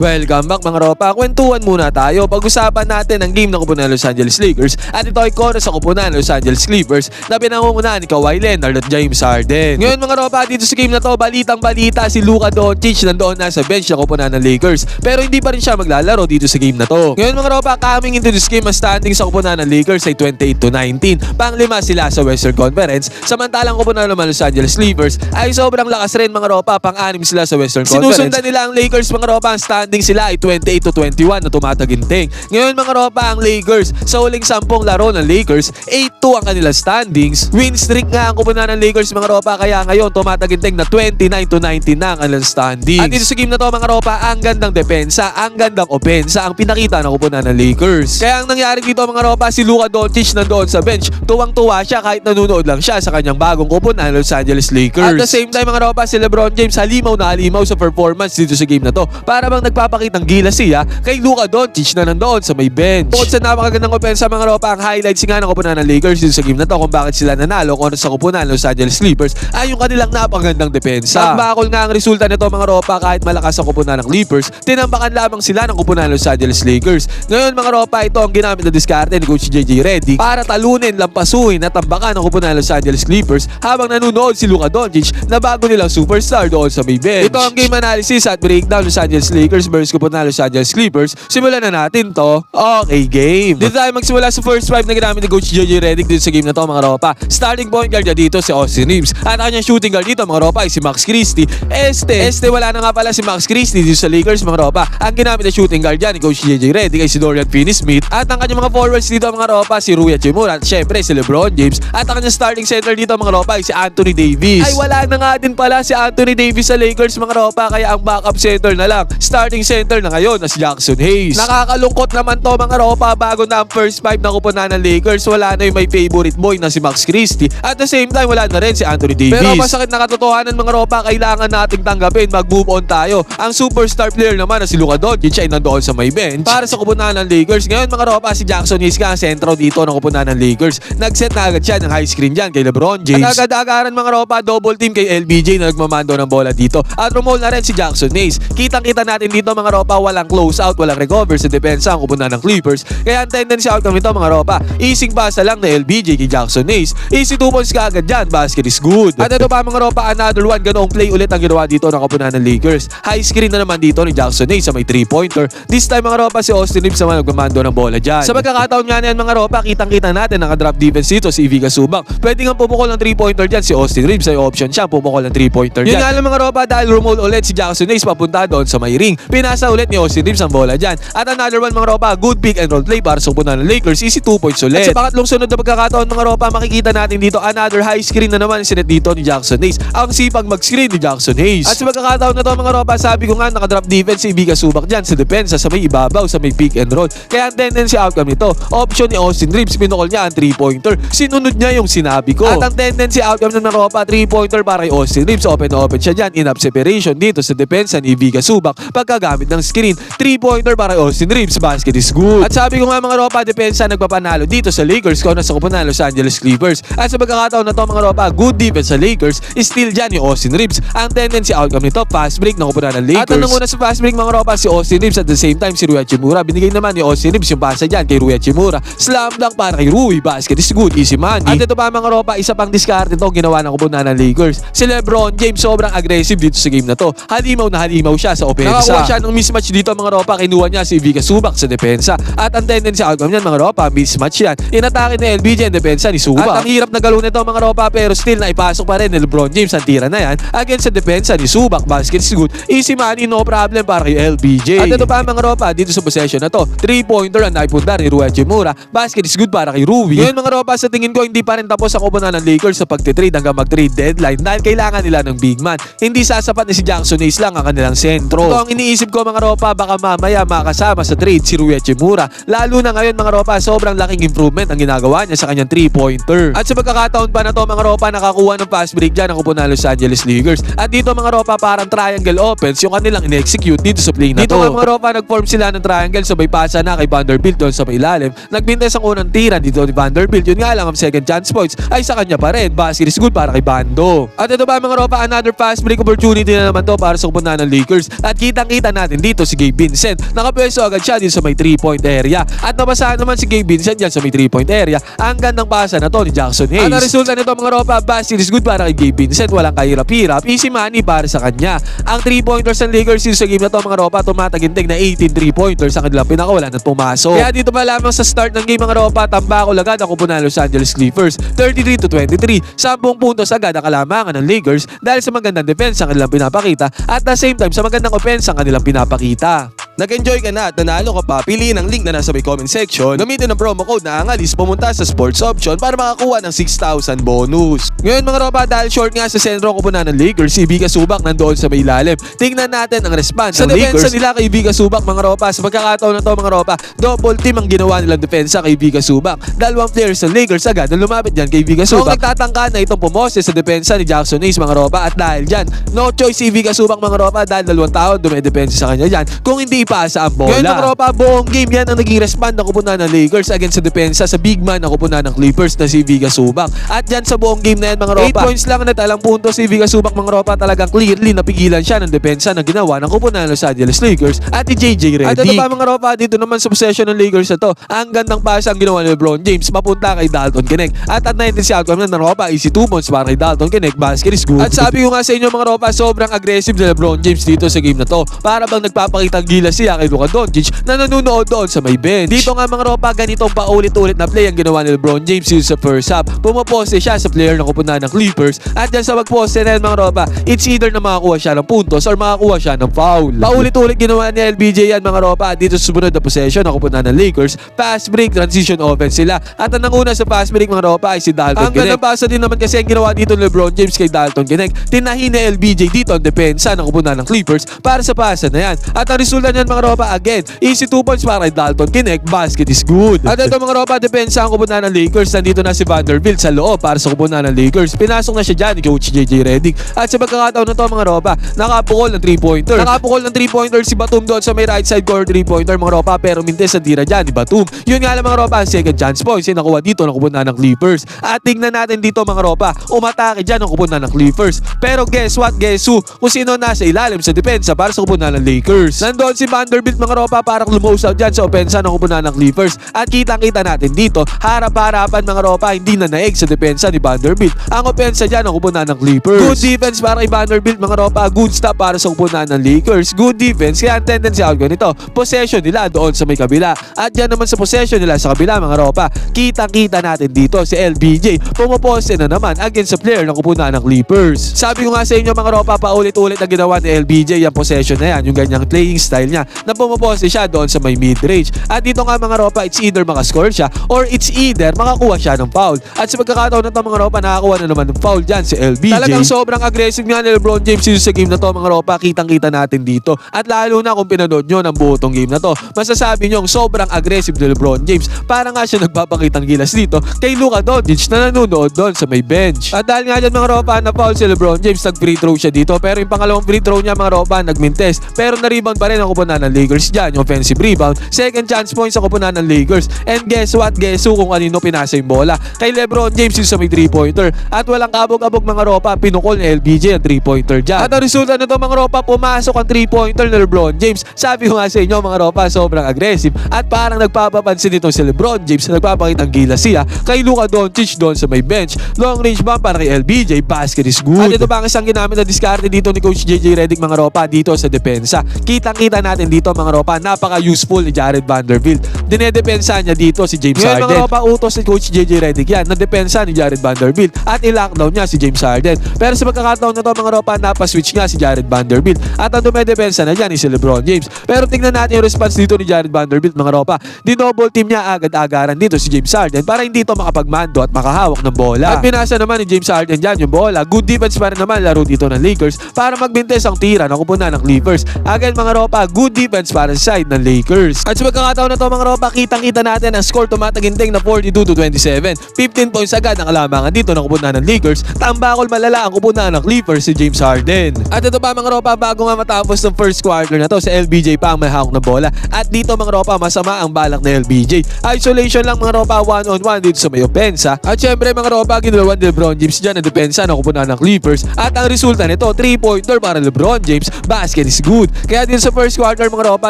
Welcome back mga ropa. Kwentuhan muna tayo. Pag-usapan natin ang game ng kupunan ng Los Angeles Lakers at ito ay koro sa kupunan ng Los Angeles Clippers na pinangungunahan ni Kawhi Leonard at James Harden. Ngayon mga ropa, dito sa game na to, balitang balita si Luka Doncic nandoon na sa bench ng kupunan ng Lakers pero hindi pa rin siya maglalaro dito sa game na to. Ngayon mga ropa, coming into this game, ang standing sa kupunan ng Lakers ay 28 to 19. Panglima sila sa Western Conference. Samantalang kupunan naman Los Angeles Clippers ay sobrang lakas rin mga ropa, pang-anim sila sa Western Conference. Sinusundan nila ang Lakers mga ropa, ang standing sila ay 28 to 21 na tumataginting. Ngayon mga ropa, ang Lakers sa huling sampung laro ng Lakers, 8-2 ang kanilang standings. Win streak nga ang kupunan ng Lakers mga ropa, kaya ngayon tumataginting na 29 to 19 na ang kanilang standings. At dito sa game na to mga ropa, ang gandang depensa, ang gandang opensa ang pinakita ng kupunan ng Lakers. Kaya ang nangyari dito mga ropa, si Luka Doncic nandoon sa bench, tuwang-tuwa siya kahit nanonood lang siya sa kanyang bagong kupunan ng Los Angeles Lakers. At the same time mga ropa, si Lebron James halimaw na halimaw sa performance dito sa game na to. Para bang nagpapakita ng gila siya kay Luka Doncic na nandoon sa may bench. Bukod sa napakagandang opensa mga ropa, ang highlights nga ng kupunan ng Lakers dito sa game na to kung bakit sila nanalo kung ano sa kupunan ng Los Angeles Clippers ay yung kanilang napakagandang depensa. Bakbakol nga ang resulta nito mga ropa kahit malakas ang kupunan ng Clippers, tinambakan lamang sila ng kupunan ng Los Angeles Lakers. Ngayon mga ropa, ito ang ginamit na diskarte ni Coach JJ Redick para talunin, lampasuhin at tambakan ang kupunan ng Los Angeles Clippers habang nanonood si Luka Doncic na bago nilang superstar doon sa may bench. Ito ang game analysis at breakdown Los Angeles Lakers versus kupunan ng Los Angeles Clippers. Simulan na natin to. Okay, game. Dito tayo magsimula sa first five na ginamit ni Coach JJ Redick dito sa game na to mga ropa. Starting point guard niya dito si Austin Reeves. At ang kanyang shooting guard dito mga ropa ay si Max Christie. Este, este wala na nga pala si Max Christie dito sa Lakers mga ropa. Ang ginamit na shooting guard niya ni Coach JJ Redick ay si Dorian Finney-Smith. At ang kanyang mga forwards dito mga ropa si Rui Hachimura at syempre si LeBron James. At ang kanyang starting center dito mga ropa ay si Anthony Davis. Ay wala na nga din pala si Anthony Davis sa Lakers mga ropa kaya ang backup center na lang. Starting center na ngayon na si Jackson Hayes. Nakakalungkot naman to mga ropa bago na ang first five na kupunan ng Lakers. Wala na yung may favorite boy na si Max Christie. At the same time wala na rin si Anthony Davis. Pero masakit na katotohanan mga ropa kailangan nating tanggapin mag-move on tayo. Ang superstar player naman na si Luka Doncic ay nandoon sa may bench para sa kupunan ng Lakers. Ngayon mga ropa si Jackson Hayes nga ang sentro dito ng kupunan ng Lakers. Nag-set na agad siya ng high screen dyan kay LeBron James. At agad-agaran mga ropa double team kay LBJ na nagmamando ng bola dito. At rumol na rin si Jackson Hayes. Kitang-kita natin dito mga ropa walang close out, walang recover sa depensa ang kupunan ng Clippers. Kaya ang tendency outcome nito mga ropa, easing pasa lang na LBJ kay Jackson Hayes. Easy two points ka agad dyan, basket is good. At ito pa mga ropa, another one, ganoong play ulit ang ginawa dito ng kupunan ng Lakers. High screen na naman dito ni Jackson Hayes sa may 3-pointer. This time mga ropa, si Austin Reeves naman nagmamando ng bola dyan. Sa pagkakataon nga niyan mga ropa, kitang-kita natin naka-drop defense dito si Ivica Subak. Pwede nga pumukol ng 3-pointer dyan si Austin Reeves ay option siya, pumukol ng 3-pointer dyan. Yun nga lang mga ropa, dahil rumol ulit si Jackson Hayes papunta doon sa may ring. Pinasa ulit ni Austin Reeves ang bola dyan. At another one mga ropa, good pick and roll play para sa kupunan ng Lakers, easy 2 points ulit. At sa pangatlong sunod na pagkakataon mga ropa, makikita natin dito another high screen na naman sinet dito ni Jackson Hayes. Ang sipag mag-screen ni Jackson Hayes. At sa pagkakataon na to mga ropa, sabi ko nga nakadrop defense si Ivica Subak dyan sa depensa sa may ibabaw, sa may pick and roll. Kaya ang tendency outcome nito, option ni Austin Reeves, pinukol niya ang 3-pointer. Sinunod niya yung sinabi ko. At ang tendency outcome ng ropa, 3-pointer para kay Austin Reeves. Open na open siya dyan, in-up separation dito sa depensa ni Ivica Subak pagkagamit ng screen. 3-pointer para kay Austin Reeves, basket is good. At sabi ko nga mga ropa, depensa nagpapanalo dito sa Lakers kung sa kupunan ng Los Angeles Clippers. At sa pagkakataon na to mga ropa, good defense sa Lakers, still dyan ni Austin Reeves. Ang tendency outcome nito, fast break ng kupunan ng Lakers. At ang nanguna sa fast break mga ropa, si Austin Reeves at the same time si Rui Hachimura. Binigay naman ni Austin Reeves yung pasa dyan kay Rui Hachimura. Slam dunk para kay Rui, basket is good, easy money. At ito pa mga ropa, isa pang discard ito ginawa ng kupunan ng Lakers. Si Lebron James sobrang aggressive dito sa game na to. Halimaw na halimaw siya sa opensa. Nakakuha siya ng mismatch dito mga ropa, kinuha niya si Ivica Subak sa depensa. At ang tendency outcome niyan mga ropa, mismatch yan. Inatake ni LBJ ang depensa ni Subak. At ang hirap na galo nito mga ropa pero still na ipasok pa rin ni Lebron James ang tira na yan against sa depensa ni Subak. Basket is good. Easy money, no problem para kay LBJ. At ito pa mga ropa, dito sa possession na to. 3-pointer ang naipundar ni Rui Hachimura. Basket is good para kay Rui. Ngayon mga ropa, sa tingin ko hindi pa rin tapos ang kupunan ng Lakers sa pagtitrade hanggang mag-trade deadline dahil kailangan nila ng big man. Hindi sasapat ni si Jackson Hayes lang ang kanilang sentro. Ito ang iniisip ko mga ropa, baka mamaya makasama sa trade si Rui Hachimura. Lalo na ngayon mga ropa, sobrang laking improvement ang ginagawa niya sa kanyang 3-pointer. At sa pagkakataon pa na to mga ropa, nakakuha ng fast break dyan ang kupunan Los Angeles Lakers. At dito mga ropa, parang triangle offense yung kanilang in-execute dito sa play na dito to. Dito mga ropa, nag-form sila ng triangle sabay pasa na kay Vanderbilt doon sa may ilalim. Nagbintes ang unang tira dito ni Vanderbilt. Yun nga lang ang second chance points ay sa kanya pa rin. Basket is good para kay Bando. At ito ba mga ropa, another fast break opportunity na naman to para sa kupunan ng Lakers. At kitang-kita kitang-kita natin dito si Gabe Vincent. Nakapwesto agad siya dito sa may 3-point area. At nabasahan naman si Gabe Vincent dyan sa may 3-point area. Ang gandang pasa na to ni Jackson Hayes. Ang resulta nito mga ropa, basket is good para kay Gabe Vincent. Walang kahirap-hirap. Easy money para sa kanya. Ang 3-pointers ng Lakers dito sa game na to mga ropa, tumataginting na 18 3-pointers ang kanilang pinakawala na pumasok. Kaya dito pa lamang sa start ng game mga ropa, tambako agad ang kupunan ng Los Angeles Clippers. 33 to 23. 10 puntos agad ang kalamangan ng Lakers dahil sa magandang defense ang kanilang pinapakita at the same time sa magandang offense ang kanilang pinapakita. Nag-enjoy ka na at nanalo ka pa, piliin ang link na nasa may comment section. Gamitin ang promo code na angalis pumunta sa sports option para makakuha ng 6,000 bonus. Ngayon mga ropa, dahil short nga sa sentro ko po na ng Lakers, si Vika Subak nandoon sa may ilalim. Tingnan natin ang response Sa ng depensa nila kay Vika Subak mga ropa. Sa pagkakataon na to mga ropa, double team ang ginawa nilang depensa kay Vika Subak. Dalawang players ng Lakers agad na lumapit dyan kay Vika So, Subak. nagtatangka na itong pumose sa depensa ni Jackson Hayes mga ropa at dahil dyan, no choice si Vika Subak mga ropa dahil dalawang tao dumedepensa sa kanya dyan kung hindi ipasa ang bola. Ngayon mga ropa, buong game yan ang naging respond ng kupunan ng Lakers against sa depensa sa big man ng kupunan ng Clippers na si Vika Subak. At dyan sa buong game na yan mga ropa, 8 points lang na talang punto si Vika Subak mga ropa talagang clearly napigilan siya ng depensa na ginawa ng kupunan ng Los Angeles Lakers at ni JJ Redick. At ito pa mga ropa, dito naman sa possession ng Lakers na to, ang gandang pasa ang ginawa ni LeBron James papunta kay Dalton Connect. At at 19 si outcome ng ropa, easy 2 points para kay Dalton Connect, basket is good. At sabi ko nga sa inyo mga ropa, sobrang aggressive ni LeBron James dito sa game na to. Para bang nagpapakita gilas siya kay Luka Doncic na nanonood doon sa may bench. Dito nga mga ropa, ganitong paulit-ulit na play ang ginawa ni LeBron James dito sa first half. Pumaposte siya sa player ng kupunan ng Clippers at dyan sa magposte na yan mga ropa, it's either na makakuha siya ng puntos or makakuha siya ng foul. Paulit-ulit ginawa ni LBJ yan mga ropa dito sa sumunod na possession ng kupunan ng Lakers. Pass break, transition offense sila. At ang nanguna sa pass break mga ropa ay si Dalton Ang ganda pasa din naman kasi ang ginawa dito ni LeBron James kay Dalton Connect. Tinahin ni LBJ dito ang depensa ng kupunan ng Clippers para sa pasa na yan. At ang resulta niyan mga ropa again, easy 2 points para kay Dalton Connect, basket is good. At ito mga ropa, depensa ang kupunan ng Lakers. Nandito na si Vanderbilt sa loob para sa kupunan ng Lakers. Pinasok na siya dyan ni Coach JJ Redick. At sa pagkakataon na to mga ropa, nakapukol ng 3-pointer. Nakapukol ng 3-pointer si Batum doon sa may right side corner 3-pointer mga ropa pero mintes sa tira dyan ni Batum. Yun nga lang mga ropa, second chance points yung nakuha dito ng kupunan ng Clippers. At tingnan natin dito mga ropa, umatake dyan ng kupunan ng Clippers. Pero guess what, guess who? Kung sino nasa ilalim sa depensa para sa kupunan ng Lakers. Nandoon si Vanderbilt mga ropa para lumose out dyan sa opensa ng kupunan ng Clippers. At kitang-kita natin dito, harap-harapan mga ropa, hindi na naig sa depensa ni Vanderbilt. Ang opensa dyan ng kupunan ng Clippers. Good defense para kay Vanderbilt mga ropa, good stop para sa kupunan ng Lakers. Good defense, kaya ang tendency out nito, possession nila doon sa may kabila. At dyan naman sa possession nila sa kabila mga ropa, kitang-kita natin dito si LBJ, pumopose na naman against sa player ng kupunan ng Clippers. Sabi ko nga sa inyo mga ropa, paulit-ulit na ginawa ni LBJ yung possession na yan, yung ganyang playing style niya, na pumopose siya doon sa may mid-range. At dito nga mga ropa, it's either makascore siya or it's either makakuha siya ng foul. At sa pagkakataon na to mga ropa, nakakuha na naman ng foul dyan si LBJ. Talagang sobrang aggressive nga ni LeBron James dito sa game na to mga ropa, kitang-kita natin dito. At lalo na kung pinanood nyo ng buo game na to, masasabi nyo sobrang aggressive ni LeBron James. Para nga siya nagpapakitang gilas dito kay Luka Doncic na nanonood doon sa may bench. At dahil nga dyan mga ropa, na foul si LeBron James, nag-free throw siya dito. Pero yung pangalawang free throw niya mga ropa, nagmintes. Pero na-rebound pa rin ang kupunan ng Lakers dyan, yung offensive rebound. Second chance point sa kupunan ng Lakers. And guess what? Guess who kung kanino pinasa yung bola? Kay LeBron James yung sa may 3-pointer. At walang kabog-abog mga ropa, pinukol ni LBJ ang 3-pointer dyan. At ang resulta nito mga ropa, pumasok ang 3-pointer ni LeBron James. Sabi ko nga sa inyo mga ropa, sobrang aggressive. At parang nagpapapansin dito si LeBron James na nagpapakita ng gila siya kay Luka Doncic doon sa may bench. Long range bomb para kay LBJ, basket is good. At ito ba ang isang ginamit na diskarte dito ni Coach JJ Redick mga ropa dito sa depensa. Kitang-kita natin dito mga ropa, napaka-useful ni Jared Vanderbilt. Dinedepensa niya dito si James Ngayon, Harden. mga ropa, utos ni Coach JJ Redick yan na depensa ni Jared Vanderbilt at i-lockdown niya si James Harden. Pero sa pagkakataon na to mga ropa, napaswitch nga si Jared Vanderbilt at ang dumedepensa na dyan ni si LeBron James. Pero tingnan natin yung response dito ni Jared Vanderbilt mga ropa. Dinoble team niya agad-agaran dito si James Harden para hindi to makapagmando at makahawak ng bola. At binasa naman ni James Harden dyan yung bola. Good defense pa rin naman laro dito ng Lakers para magbintes ang tira ng kupunan ng Clippers. Again mga ropa, good good defense para sa side ng Lakers. At sa pagkakataon na to mga ropa, kitang-kita natin ang score tumataginting na 42 to 27. 15 points agad ang alamangan dito ng kupunan ng Lakers. Tambakol malala ang kupunan ng Clippers si James Harden. At ito pa mga ropa, bago nga matapos ng first quarter na to, sa LBJ pa ang may hawak ng bola. At dito mga ropa, masama ang balak ng LBJ. Isolation lang mga ropa, one-on-one dito sa may opensa. At syempre mga ropa, ginulawan ni Lebron James dyan ang depensa ng kupunan ng Clippers. At ang resulta nito, 3-pointer para Lebron James, basket is good. Kaya din sa first quarter mga ropa,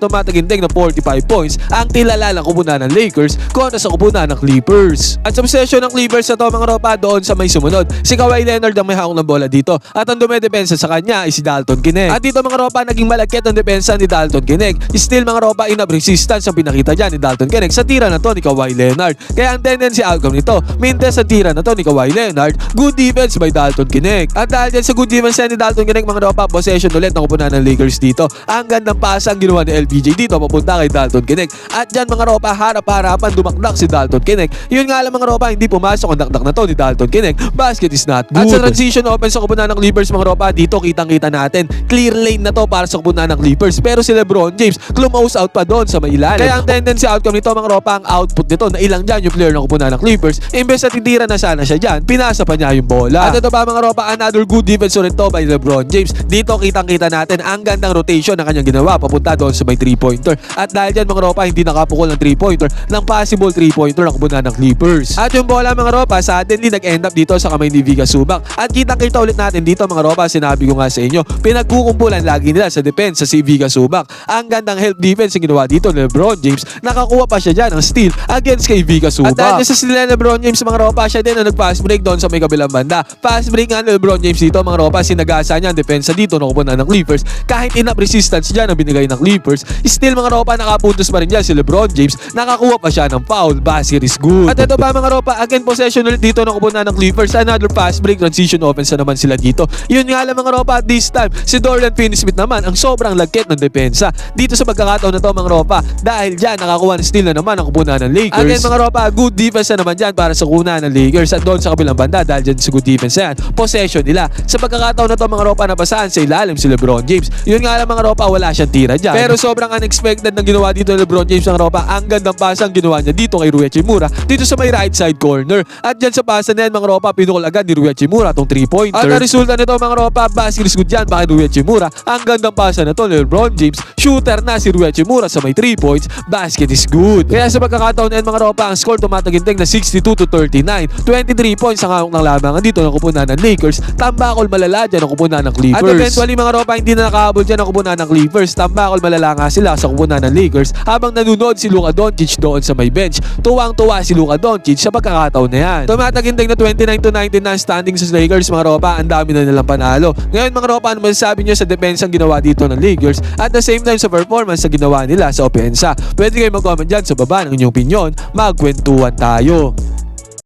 tumataginting na 45 points ang kilala ng kupunan ng Lakers kontra sa kupunan ng Clippers. At sa possession ng Clippers na to mga ropa, doon sa may sumunod, si Kawhi Leonard ang may hawak ng bola dito. At ang dumedepensa sa kanya ay si Dalton Kineg. At dito mga ropa, naging malagkit ang depensa ni Dalton Kineg. Still mga ropa, enough resistance ang pinakita dyan ni Dalton Kineg sa tira na to ni Kawhi Leonard. Kaya ang tendency outcome nito, mintes sa tira na to ni Kawhi Leonard, good defense by Dalton Kineg. At dahil sa good defense ni Dalton Kineg mga ropa, possession ulit ng kupunan ng Lakers dito. Ang gandang pasa ang ginawa ni LBJ dito papunta kay Dalton Kineg. At dyan mga ropa, harap-harapan dumakdak si Dalton Kineg. Yun nga lang mga ropa, hindi pumasok ang dakdak na to ni Dalton Kineg. Basket is not good. At sa transition offense sa kupunan ng Clippers mga ropa, dito kitang-kita natin. Clear lane na to para sa kupunan ng Clippers. Pero si Lebron James, close out pa doon sa may ilalim. Kaya ang tendency outcome nito mga ropa, ang output nito na ilang dyan yung player ng kupunan ng Clippers. Imbes na titira na sana siya dyan, pinasa pa niya yung bola. At ito pa mga ropa, another good defense ulit to by Lebron James. Dito kitang-kita natin ang gandang rotation na kanyang ginawa papunta doon sa may 3-pointer. At dahil dyan mga ropa, hindi nakapukol ng 3-pointer ng possible 3-pointer ng kupunan ng Clippers. At yung bola mga ropa, suddenly nag-end up dito sa kamay ni Viga Subak. At kitang-kita ulit natin dito mga ropa, sinabi ko nga sa inyo, pinagkukumpulan lagi nila sa defense sa si Viga Subak. Ang gandang help defense yung ginawa dito ni Lebron James. Nakakuha pa siya dyan ng steal against kay Viga Subak. At dahil sa ni Lebron James mga ropa, siya din ang nag-pass break doon sa may kabilang banda. Pass break nga ni Lebron James dito mga ropa, sinagasa niya ang depensa dito ng kupunan ng Clippers. Kahit enough resistance dyan ang binigay ng Clippers, still mga ropa nakapuntos pa rin dyan si Lebron James. Nakakuha pa siya ng foul. Basket is good. At ito pa mga ropa, again possession ulit dito ng kupunan ng Clippers. Another pass break, transition offense na naman sila dito. Yun nga lang mga ropa, at this time, si Dorian Finney-Smith naman ang sobrang lagkit ng depensa. Dito sa pagkakataon na to mga ropa, dahil dyan nakakuha ng steal na naman ang kupunan ng Lakers. Again mga ropa, good defense na naman dyan para sa kuna ng Lakers. At doon sa kabilang banda, dahil dyan sa good defense yan, possession nila. Sa pagkakataon na to mga ropa, nabasaan sa ilalim si Lebron James. Yun nga lang mga ropa, wala siyang tira dyan. Pero sobrang unexpected na ginawa dito ni Lebron James ng ropa. Ang gandang pasang ginawa niya dito kay Rui Hachimura dito sa may right side corner. At dyan sa pasa na yan mga ropa, pinukol agad ni Rui Hachimura tong 3-pointer. At ang resulta nito mga ropa, basket is good pa kay Rui Hachimura. Ang gandang pasa na to ni Lebron James. Shooter na si Rui Hachimura sa may 3 points. Basket is good. Kaya sa pagkakataon na yan mga ropa, ang score tumataginting na 62 to 39. 23 points ang hawak ng labangan dito ng kupunan ng Lakers. Tambakol malala dyan ang kupunan ng Clippers. At eventually mga ropa, hindi na nakahabol dyan ang kupunan ng Clippers. Tambakol malala nga sila sa kupunan ng Lakers habang nanonood si Luka Doncic doon sa may bench. Tuwang-tuwa si Luka Doncic sa pagkakataon na yan. Tumataginting na 29 to 19 na standing sa Lakers mga ropa. Ang dami na nilang panalo. Ngayon mga ropa, ano masasabi nyo sa defense ang ginawa dito ng Lakers at the same time sa performance na ginawa nila sa opensa? Pwede kayo mag-comment dyan sa baba ng inyong opinion. Magkwentuhan tayo.